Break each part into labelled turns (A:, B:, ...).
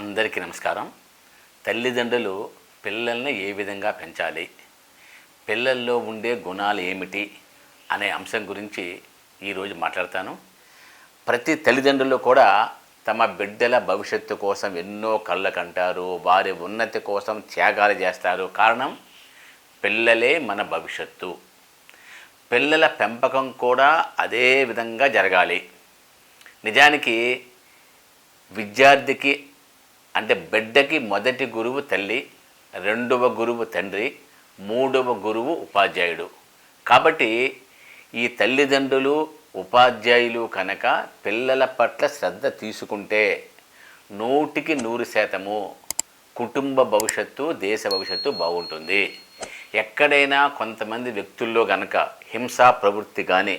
A: అందరికీ నమస్కారం. తల్లిదండ్రులు పిల్లల్ని ఏ విధంగా పెంచాలి? పిల్లల్లో ఉండే గుణాలు ఏమిటి? అనే అంశం గురించి ఈరోజు మాట్లాడతాను. ప్రతి తల్లిదండ్రులు కూడా తమ బిడ్డల భవిష్యత్తు కోసం ఎన్నో కళ్ళ కంటారు వారి ఉన్నతి కోసం త్యాగాలు చేస్తారు. కారణం పిల్లలే మన భవిష్యత్తు. పిల్లల పెంపకం కూడా అదే విధంగా జరగాలి. నిజానికి విద్యార్థికి అంటే బిడ్డకి మొదటి గురువు తల్లి రెండవ గురువు తండ్రి మూడవ గురువు ఉపాధ్యాయుడు. కాబట్టి ఈ తల్లిదండ్రులు ఉపాధ్యాయులు కనుక పిల్లల పట్ల శ్రద్ధ తీసుకుంటే నూటికి నూరు శాతము కుటుంబ భవిష్యత్తు దేశ భవిష్యత్తు బాగుంటుంది. ఎక్కడైనా కొంతమంది వ్యక్తుల్లో గనక హింసా ప్రవృత్తి కానీ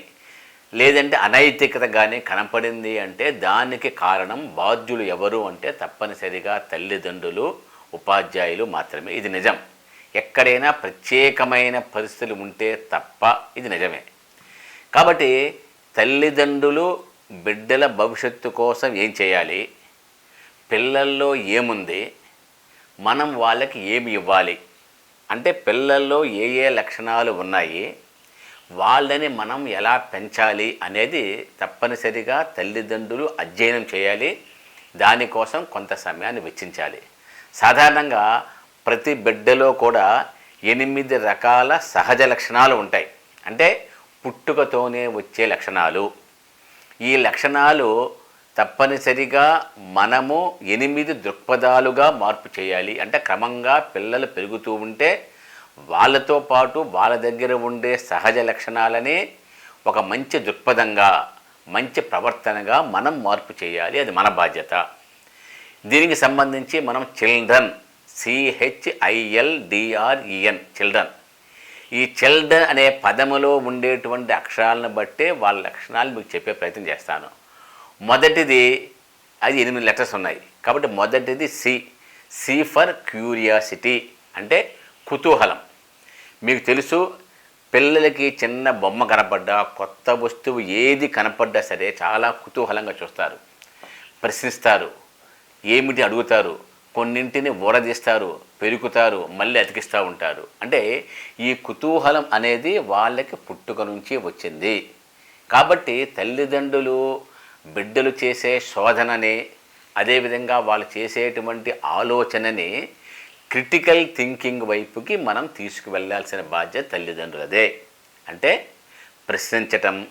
A: లేదంటే అనైతికత కానీ కనపడింది అంటే దానికి కారణం బాధ్యులు ఎవరు అంటే తప్పనిసరిగా తల్లిదండ్రులు ఉపాధ్యాయులు మాత్రమే. ఇది నిజం. ఎక్కడైనా ప్రత్యేకమైన పరిస్థితులు ఉంటే తప్ప ఇది నిజమే. కాబట్టి తల్లిదండ్రులు బిడ్డల భవిష్యత్తు కోసం ఏం చేయాలి? పిల్లల్లో ఏముంది? మనం వాళ్ళకి ఏమి ఇవ్వాలి? అంటే పిల్లల్లో ఏ ఏ లక్షణాలు ఉన్నాయి? వాళ్ళని మనం ఎలా పెంచాలి అనేది తప్పనిసరిగా తల్లిదండ్రులు అధ్యయనం చేయాలి. దానికోసం కొంత సమయాన్ని వెచ్చించాలి. సాధారణంగా ప్రతి బిడ్డలో కూడా ఎనిమిది రకాల సహజ లక్షణాలు ఉంటాయి. అంటే పుట్టుకతోనే వచ్చే లక్షణాలు. ఈ లక్షణాలు తప్పనిసరిగా మనము ఎనిమిది దృక్పథాలుగా మార్పు చేయాలి. అంటే క్రమంగా పిల్లలు పెరుగుతూ ఉంటే వాళ్ళతో పాటు వాళ్ళ దగ్గర ఉండే సహజ లక్షణాలని ఒక మంచి దృక్పథంగా మంచి ప్రవర్తనగా మనం మార్పు చేయాలి. అది మన బాధ్యత. దీనికి సంబంధించి మనం చిల్డ్రన్ సిహెచ్ఐఎల్డిఆర్ఈఎన్ చిల్డ్రన్. ఈ చిల్డ్రన్ అనే పదములో ఉండేటువంటి అక్షరాలను బట్టే వాళ్ళ లక్షణాలు మీకు చెప్పే ప్రయత్నం చేస్తాను. మొదటిది అది ఎనిమిది లెటర్స్ ఉన్నాయి. కాబట్టి మొదటిది సి. సి ఫర్ క్యూరియాసిటీ అంటే కుతూహలం. మీకు తెలుసు పిల్లలకి చిన్న బొమ్మ కనపడ్డా కొత్త వస్తువు ఏది కనపడ్డా సరే చాలా కుతూహలంగా చూస్తారు. ప్రశ్నిస్తారు ఏమిటి అడుగుతారు కొన్నింటిని ఊరదీస్తారు పెరుగుతారు మళ్ళీ అతికిస్తూ ఉంటారు. అంటే ఈ కుతూహలం అనేది వాళ్ళకి పుట్టుక నుంచి వచ్చింది. కాబట్టి తల్లిదండ్రులు బిడ్డలు చేసే శోధనని అదేవిధంగా వాళ్ళు చేసేటువంటి ఆలోచనని క్రిటికల్ థింకింగ్ వైపుకి మనం తీసుకువెళ్ళాల్సిన బాధ్యత తల్లిదండ్రులదే. అంటే ప్రశ్నించటం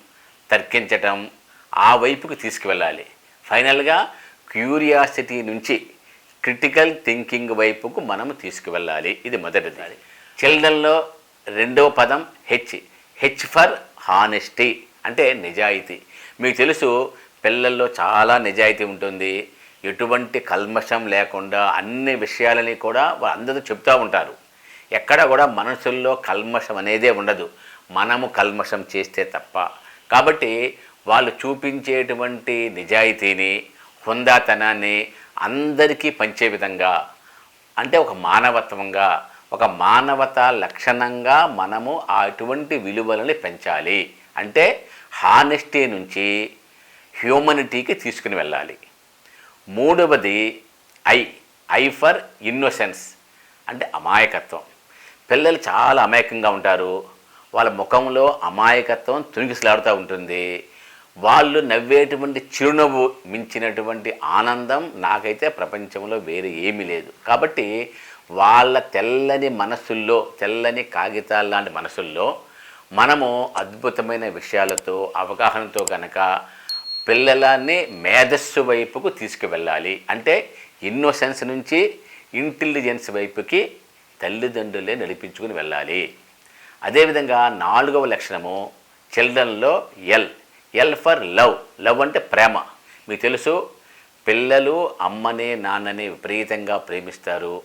A: తర్కించటం ఆ వైపుకి తీసుకువెళ్ళాలి. ఫైనల్గా క్యూరియాసిటీ నుంచి క్రిటికల్ థింకింగ్ వైపుకు మనం తీసుకువెళ్ళాలి. ఇది మొదటిది. చిల్డ్రన్లో రెండవ పదం హెచ్ హెచ్ ఫర్ హానెస్టీ అంటే నిజాయితీ. మీకు తెలుసు పిల్లల్లో చాలా నిజాయితీ ఉంటుంది. ఎటువంటి కల్మషం లేకుండా అన్ని విషయాలని కూడా అందరూ చెప్తూ ఉంటారు. ఎక్కడ కూడా మనసుల్లో కల్మషం అనేదే ఉండదు. మనము కల్మషం చేస్తే తప్ప. కాబట్టి వాళ్ళు చూపించేటువంటి నిజాయితీని హుందాతనాన్ని అందరికీ పంచే విధంగా అంటే ఒక మానవత్వంగా ఒక మానవత లక్షణంగా మనము అటువంటి విలువలని పెంచాలి. అంటే హానెస్టీ నుంచి హ్యూమనిటీకి తీసుకుని వెళ్ళాలి. మూడవది ఐ ఐ ఫర్ ఇన్నోసెన్స్. అంటే అమాయకత్వం. పిల్లలు చాలా అమాయకంగా ఉంటారు. వాళ్ళ ముఖంలో అమాయకత్వం తునిగిసలాడుతూ ఉంటుంది. వాళ్ళు నవ్వేటువంటి చిరునవ్వు మించినటువంటి ఆనందం నాకైతే ప్రపంచంలో వేరే ఏమీ లేదు. కాబట్టి వాళ్ళ తెల్లని మనసుల్లో తెల్లని కాగితాల లాంటి మనసుల్లో మనము అద్భుతమైన విషయాలతో అవగాహనతో కనుక పిల్లలని మేధస్సు వైపుకు తీసుకువెళ్ళాలి. అంటే ఇన్నోసెన్స్ నుంచి ఇంటెలిజెన్స్ వైపుకి తల్లిదండ్రులే నడిపించుకుని వెళ్ళాలి. అదేవిధంగా నాలుగవ లక్షణము చిల్డ్రన్లో L L for love love అంటే ప్రేమ. మీకు తెలుసు పిల్లలు అమ్మని నాన్నని విపరీతంగా ప్రేమిస్తారు.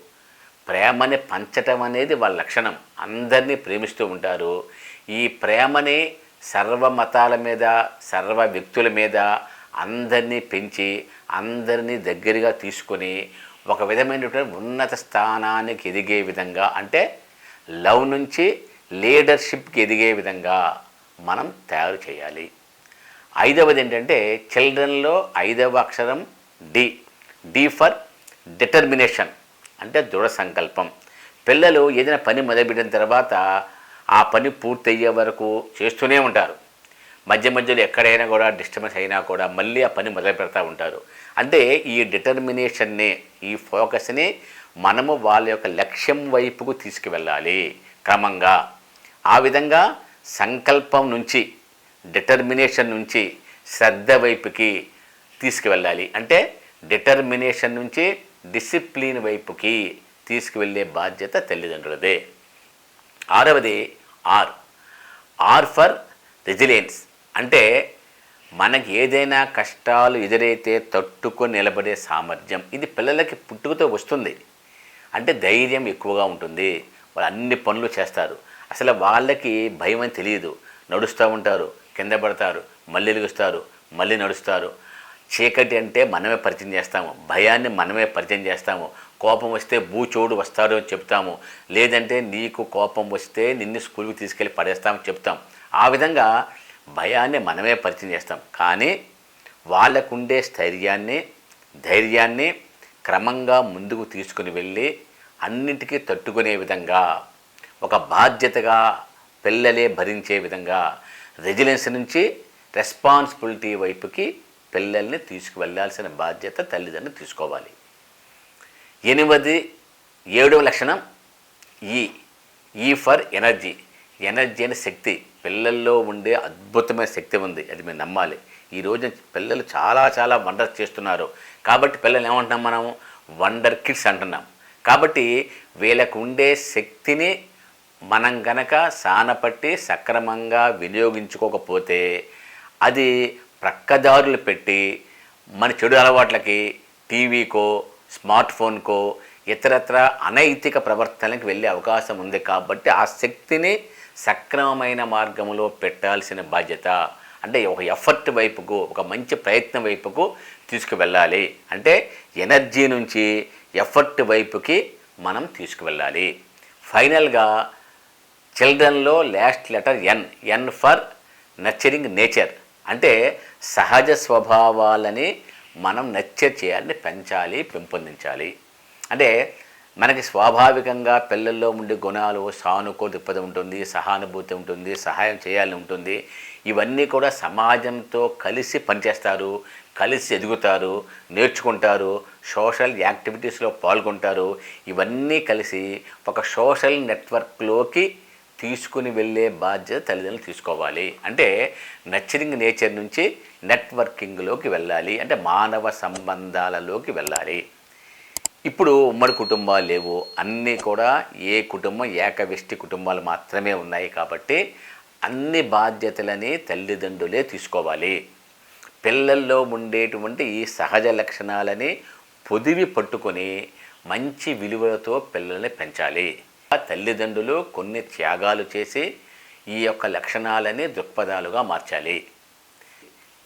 A: ప్రేమని పంచటం అనేది వాళ్ళ లక్షణం. అందరినీ ప్రేమిస్తూ ఉంటారు. ఈ ప్రేమని సర్వ మతాల మీద సర్వ వ్యక్తుల మీద అందరినీ పెంచి అందరినీ దగ్గరగా తీసుకొని ఒక విధమైనటువంటి ఉన్నత స్థానానికి ఎదిగే విధంగా అంటే లవ్ నుంచి లీడర్షిప్కి ఎదిగే విధంగా మనం తయారు చేయాలి. ఐదవది ఏంటంటే చిల్డ్రన్లో ఐదవ అక్షరం డి. డి ఫర్ డిటర్మినేషన్ అంటే దృఢ సంకల్పం. పిల్లలు ఏదైనా పని మొదలుపెట్టిన తర్వాత ఆ పని పూర్తయ్యే వరకు చేస్తూనే ఉంటారు. మధ్య మధ్యలో ఎక్కడైనా కూడా డిస్టర్బెన్స్ అయినా కూడా మళ్ళీ ఆ పని మొదలు పెడతా ఉంటారు. అంటే ఈ డిటర్మినేషన్ని ఈ ఫోకస్ని మనము వాళ్ళ యొక్క లక్ష్యం వైపుకు తీసుకువెళ్ళాలి క్రమంగా. ఆ విధంగా సంకల్పం నుంచి డిటర్మినేషన్ నుంచి శ్రద్ధ వైపుకి తీసుకువెళ్ళాలి. అంటే డిటర్మినేషన్ నుంచి డిసిప్లిన్ వైపుకి తీసుకువెళ్ళే బాధ్యత తల్లిదండ్రులదే. ఆరవది ఆర్. ఆర్ ఫర్ రెజిలియన్స్ అంటే మనకి ఏదైనా కష్టాలు ఎదురైతే తట్టుకొని నిలబడే సామర్థ్యం. ఇది పిల్లలకి పుట్టుకతో వస్తుంది. అంటే ధైర్యం ఎక్కువగా ఉంటుంది. వాళ్ళు అన్ని పనులు చేస్తారు. అసలు వాళ్ళకి భయం అని తెలియదు. నడుస్తూ ఉంటారు. కింద పడతారు. మళ్ళీ ఎలుగుస్తారు. మళ్ళీ నడుస్తారు. చీకటి అంటే మనమే పరిచయం చేస్తాము భయాన్ని మనమే పరిచయం చేస్తాము కోపం వస్తే బూచోడు వస్తాడు అని చెప్తాము లేదంటే నీకు కోపం వస్తే నిన్ను స్కూల్కి తీసుకెళ్ళి పడేస్తామని చెప్తాం. ఆ విధంగా భయాన్ని మనమే పరిచయం చేస్తాం. కానీ వాళ్ళకుండే స్థైర్యాన్ని ధైర్యాన్ని క్రమంగా ముందుకు తీసుకుని వెళ్ళి అన్నిటికీ తట్టుకునే విధంగా ఒక బాధ్యతగా పిల్లలే భరించే విధంగా రెజిలెన్స్ నుంచి రెస్పాన్సిబిలిటీ వైపుకి పిల్లల్ని తీసుకువెళ్ళాల్సిన బాధ్యత తల్లిదండ్రులు తీసుకోవాలి. ఎనిమిది ఏడవ లక్షణం ఈ. ఈ ఫర్ ఎనర్జీ. ఎనర్జీ అనే శక్తి. పిల్లల్లో ఉండే అద్భుతమైన శక్తి ఉంది. అది మేము నమ్మాలి. ఈ రోజు పిల్లలు చాలా చాలా వండర్ చేస్తున్నారు. కాబట్టి పిల్లలు ఏమంటున్నాం మనం వండర్ కిడ్స్ అంటున్నాం. కాబట్టి వీళ్ళకు ఉండే శక్తిని మనం గనక సానపట్టి సక్రమంగా వినియోగించుకోకపోతే అది ప్రక్కదారులు పెట్టి మన చెడు అలవాట్లకి టీవీకో స్మార్ట్ ఫోన్కో ఇతరత్ర అనైతిక ప్రవర్తనలకు వెళ్ళే అవకాశం ఉంది కాబట్టి ఆ శక్తిని సక్రమమైన మార్గంలో పెట్టాల్సిన బాధ్యత అంటే ఒక ఎఫర్ట్ వైపుకు ఒక మంచి ప్రయత్నం వైపుకు తీసుకువెళ్ళాలి. అంటే ఎనర్జీ నుంచి ఎఫర్ట్ వైపుకి మనం తీసుకువెళ్ళాలి. ఫైనల్గా చిల్డ్రన్లో last letter N N for nurturing nature. అంటే సహజ స్వభావాలని మనం నచ్చర్ చేయాలని పెంచాలి పెంపొందించాలి. అంటే మనకి స్వాభావికంగా పిల్లల్లో ఉండే గుణాలు సానుకూల దృక్పథం ఉంటుంది సహానుభూతి ఉంటుంది సహాయం చేయాలని ఉంటుంది. ఇవన్నీ కూడా సమాజంతో కలిసి పనిచేస్తారు కలిసి ఎదుగుతారు నేర్చుకుంటారు సోషల్ యాక్టివిటీస్లో పాల్గొంటారు. ఇవన్నీ కలిసి ఒక సోషల్ నెట్వర్క్లోకి తీసుకుని వెళ్ళే బాధ్యత తల్లిదండ్రులు తీసుకోవాలి. అంటే నచ్చరింగ్ నేచర్ నుంచి నెట్వర్కింగ్లోకి వెళ్ళాలి. అంటే మానవ సంబంధాలలోకి వెళ్ళాలి. ఇప్పుడు ఉమ్మడి కుటుంబాలు లేవు. అన్నీ కూడా ఏ కుటుంబం ఏకవ్యష్టి కుటుంబాలు మాత్రమే ఉన్నాయి కాబట్టి అన్ని బాధ్యతలని తల్లిదండ్రులే తీసుకోవాలి. పిల్లల్లో ఉండేటువంటి ఈ సహజ లక్షణాలని పొదివి పట్టుకొని మంచి విలువలతో పిల్లల్ని పెంచాలి. తల్లిదండ్రులు కొన్ని త్యాగాలు చేసి ఈ యొక్క లక్షణాలని దృక్పథాలుగా మార్చాలి.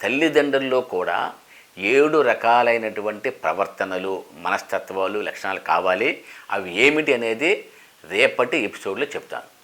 A: తల్లిదండ్రుల్లో కూడా ఏడు రకాలైనటువంటి ప్రవర్తనలు మనస్తత్వాలు లక్షణాలు కావాలి. అవి ఏమిటి అనేది రేపటి ఎపిసోడ్లో చెప్తాను.